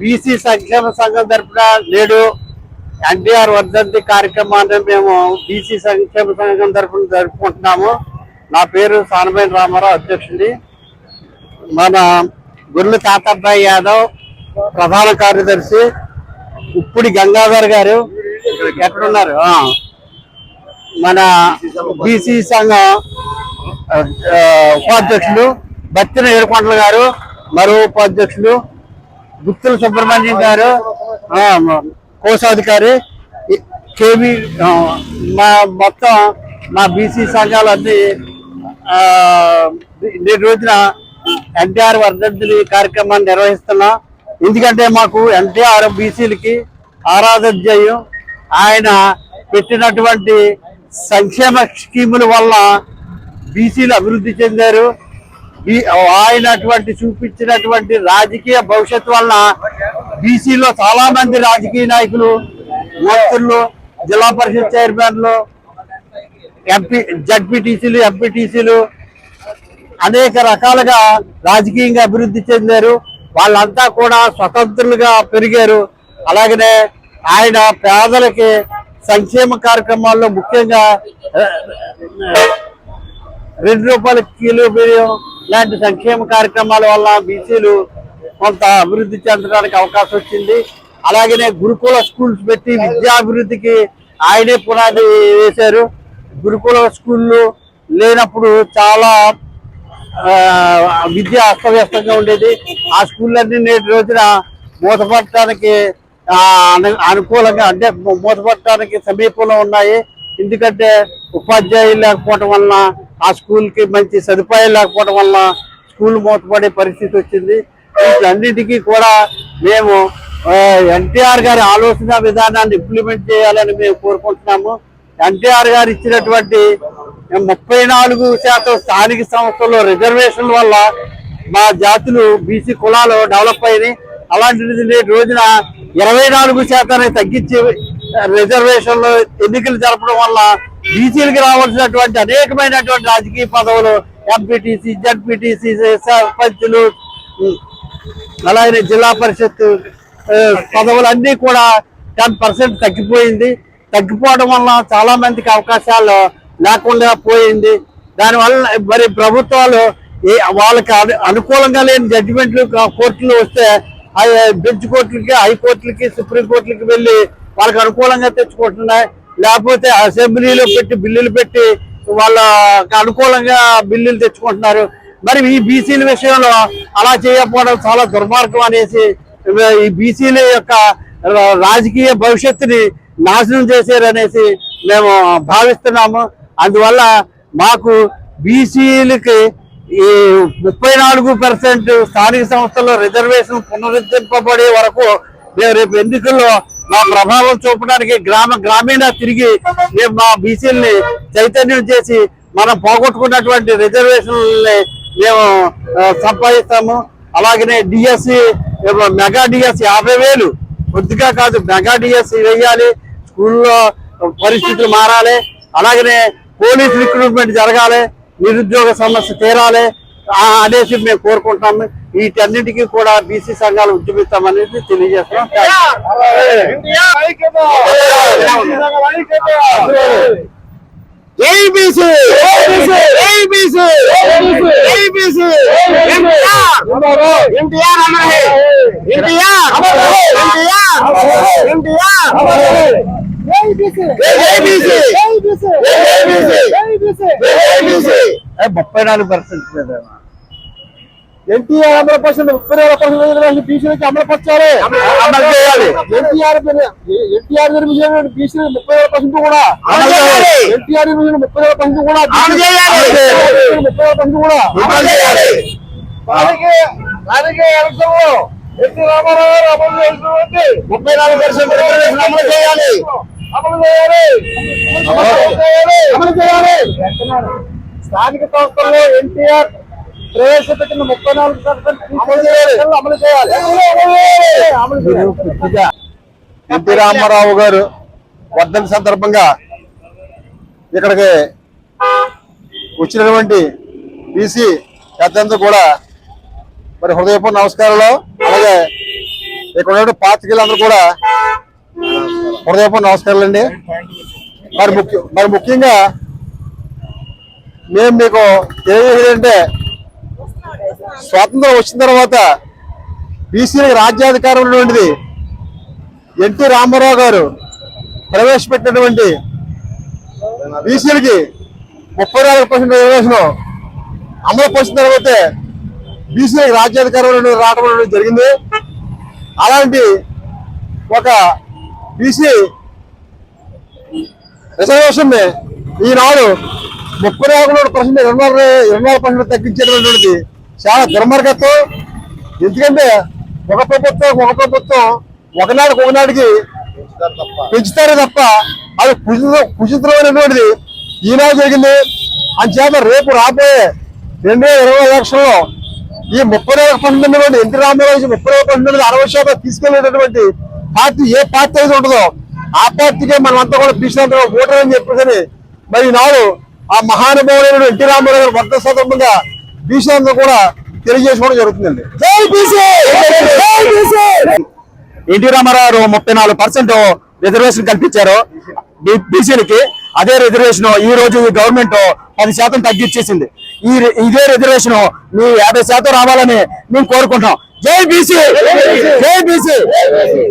BC సంక్షేమ సంఘం తరపున నేడు ఎన్టీఆర్ వర్ధంతి కార్యక్రమాన్ని మేము బీసీ సంక్షేమ సంఘం తరపున జరుపుకుంటున్నాము. నా పేరు సానబైన రామారావు అధ్యక్షుడి. మన గుర్లు తాతాబాయి యాదవ్ ప్రధాన కార్యదర్శి ఉప్పుడి గంగాధర్ గారు. ఎక్కడున్నారు? మన బీసీ సంఘం ఉపాధ్యక్షులు బత్తిన ఏడుకొండల గారు మరో ఉపాధ్యక్షులు గుత్తుల సుబ్రహ్మణ్యం గారు కోశాధికారి కేవీ మా మొత్తం మా బీసీ సంఘాలన్నీ ఆ, నేటి రోజున ఎన్టీఆర్ వర్ధంతిని కార్యక్రమాన్ని నిర్వహిస్తున్నాం. ఎందుకంటే మాకు ఎన్టీఆర్ బీసీలకి ఆరాధధ్యేయం ఆయన పెట్టినటువంటి సంక్షేమ స్కీముల వల్ల బీసీలు అభివృద్ధి చెందారు. ఈ- ఆయన చూపించినటువంటి రాజకీయ భవిష్యత్తు వల్ల బీసీలో చాలా మంది రాజకీయ నాయకులు మంత్రులు జిల్లా పరిషత్ చైర్మన్లు ఎంపీ జడ్పీటీసీలు ఎంపీటీసీలు అనేక రకాలుగా రాజకీయంగా అభివృద్ధి చెందారు. వాళ్ళంతా కూడా స్వతంత్రులుగా పెరిగారు. అలాగనే ఆయన పేదలకి సంక్షేమ కార్యక్రమాల్లో ముఖ్యంగా రెండు రూపాయల కిలో బియ్యం లాంటి సంక్షేమ కార్యక్రమాల వల్ల బీసీలు కొంత అభివృద్ధి చెందడానికి అవకాశం వచ్చింది. అలాగనే గురుకుల స్కూల్స్ పెట్టి విద్యాభివృద్ధికి ఆయనే పునాది వేశారు. గురుకుల స్కూళ్ళు లేనప్పుడు చాలా విద్య అస్తవ్యస్తంగా ఉండేది. ఆ స్కూళ్ళన్నీ నేటి రోజున మూతపడటానికి అనుకూలంగా అంటే మూతపడటానికి సమీపంలో ఉన్నాయి. ఎందుకంటే ఉపాధ్యాయులు లేకపోవటం వలన ఆ స్కూల్కి మంచి సదుపాయం లేకపోవడం వల్ల స్కూల్ మూతపడే పరిస్థితి వచ్చింది. వీటన్నిటికీ కూడా మేము ఎన్టీఆర్ గారి ఆలోచన విధానాన్ని ఇంప్లిమెంట్ చేయాలని మేము కోరుకుంటున్నాము. ఎన్టీఆర్ గారు ఇచ్చినటువంటి ముప్పై నాలుగు శాతం స్థానిక సంస్థల్లో రిజర్వేషన్ల వల్ల మా జాతులు బీసీ కులాలు డెవలప్ అయినాయి. అలాంటిది నేటి రోజున ఇరవై నాలుగు శాతానికి తగ్గించి రిజర్వేషన్లు ఎన్నికలు జరపడం వల్ల బీసీలకు రావాల్సినటువంటి అనేకమైనటువంటి రాజకీయ పదవులు ఎంపీటీసీ జడ్పీటీసీ సర్పంచులు అలాగే జిల్లా పరిషత్ పదవులు పదవులన్నీ కూడా టెన్ పర్సెంట్ తగ్గిపోయింది. తగ్గిపోవడం వల్ల చాలా మందికి అవకాశాలు లేకుండా పోయింది. దానివల్ల మరి ప్రభుత్వాలు వాళ్ళకి అనుకూలంగా లేని జడ్జిమెంట్లు కోర్టులు వస్తే బెంచ్ కోర్టులకి హైకోర్టులకి సుప్రీం కోర్టులకి వెళ్ళి వాళ్ళకి అనుకూలంగా తెచ్చుకుంటున్నాయి. లేకపోతే అసెంబ్లీలో పెట్టి బిల్లులు పెట్టి వాళ్ళకి అనుకూలంగా బిల్లులు తెచ్చుకుంటున్నారు. మరి ఈ బీసీల విషయంలో అలా చేయకపోవడం చాలా దుర్మార్గం అనేసి ఈ బీసీల యొక్క రాజకీయ భవిష్యత్తుని నాశనం చేశారనేసి మేము భావిస్తున్నాము. అందువల్ల మాకు బీసీలకి ఈ ముప్పై నాలుగు పర్సెంట్ స్థానిక సంస్థల్లో రిజర్వేషన్ పునరుద్ధరింపబడే వరకు మేము రేపు ఎన్నికల్లో మా ప్రభావం చూపడానికి గ్రామ గ్రామీణ తిరిగి మేము మా బీసీలని చైతన్యం చేసి మనం పోగొట్టుకున్నటువంటి రిజర్వేషన్లని మేము సంపాదిస్తాము. అలాగనే డిఎస్సి మెగా డిఎస్సి యాభై వేలు. కొద్దిగా కాదు మెగా డిఎస్సి వేయాలి. స్కూల్లో పరిస్థితులు మారాలి. అలాగనే పోలీస్ రిక్రూట్మెంట్ జరగాలి. నిరుద్యోగ సమస్య తీరాలి. అనేసి మేము కోరుకుంటాము. వీటన్నిటికీ కూడా బీసీ సంఘాలు ఉద్యమిస్తామనేది తెలియజేస్తున్నాం. ముప్పై నాలుగు పర్సెంట్ ఎన్టీఆర్ అమలు పర్సెంట్ ముప్పై వేల పర్సెంట్ బీసీలకి అమలు పరచాలి. ఎన్టీఆర్ ఎన్టీఆర్ నిర్మించిన బీసీ ముప్పై వేల పర్సెంట్ కూడా. ఎన్టీఆర్ నిర్మించిన ముప్పై వేల పర్సెంట్ కూడా. ముప్పై వేల పర్సెంట్ కూడా. రాజకీయ ఎలక్షన్లో ఎన్టీ రామారావు గారు అమలు చేసినటువంటి ముప్పై నాలుగు పర్సెంట్ రిజర్వేషన్ అమలు చేయాలి అమలు చేయాలి అమలు చేయాలి అమలు చేయాలి స్థానిక సంస్థల్లో ఎన్టీఆర్ ప్రవేశపెట్టిన ముప్పై నాలుగు పర్సెంట్ అమలు చేయాలి. అమలు చేయాలి. అమలు చేయాలి. ఎన్టీ రామారావు గారు వర్ధంతి సందర్భంగా ఇక్కడికి వచ్చినటువంటి బీసీ పెద్దంతా కూడా మరి హృదయపూర్వ నమస్కారాలు. అలాగే ఇక్కడ ఉన్న పాతికలందరూ కూడా హృదయపూర్వ నమస్కారాలు అండి. మరి ముఖ్య మరి ముఖ్యంగా మేము మీకు తెలియజేసేదంటే స్వాతంత్రం వచ్చిన తర్వాత బీసీలకు రాజ్యాధికారం ఉన్నటువంటిది. ఎన్టీ రామారావు గారు ప్రవేశపెట్టినటువంటి బీసీలకి ముప్పై నాలుగు పర్సెంట్ రిజర్వేషన్ అమలు పరిచిన తర్వాత బీసీలకు రాజ్యాధికారం రావడం జరిగింది. అలాంటి ఒక బీసీ రిజర్వేషన్ ఈనాడు ముప్పై నాలుగు పర్సెంట్ ఇరవై నాలుగు ఇరవై నాలుగు పర్సెంట్ తగ్గించేటటువంటిది చాలా దుర్మార్గత్వం. ఎందుకంటే ఒక ప్రభుత్వం ఒక ప్రభుత్వం ఒకనాడికి ఒకనాడికి పెంచుతారే తప్ప అది కుజిత కుచితమైనటువంటిది ఈనాడు జరిగింది. అంచేత రేపు రాబోయే రెండు వేల ఇరవై ఎలక్షన్లో ఈ ముప్పై నాలుగు పంతొమ్మిది ఎన్టీ రామారావు ముప్పై నాలుగు పంతొమ్మిది అరవై శాతం తీసుకెళ్ళేటటువంటి పార్టీ ఏ పార్టీ అయితే ఉంటుందో ఆ పార్టీకే మనం అంతా కూడా పిలిచినంత ఓటర్ అని చెప్పేసి మరి ఈనాడు ఆ మహానుభావుడైన ఎన్టీ రామారావు గారి వర్ధ సందర్భంగా బీసీలంతా కూడా తెలియజేసుకోవడం జరుగుతుందండి. జై బీసీ! జై బీసీ! ఎన్టీ రామారావు ముప్పై నాలుగు పర్సెంట్ రిజర్వేషన్ కల్పించారు. బీసీలకి అదే రిజర్వేషన్ ఈ రోజు ఈ గవర్నమెంట్ పది శాతం తగ్గించేసింది ఈ రి- ఇదే రిజర్వేషన్ మీ యాభై శాతం రావాలని మేము కోరుకుంటాం జై బీసీ! జై బీసీ! బీసీ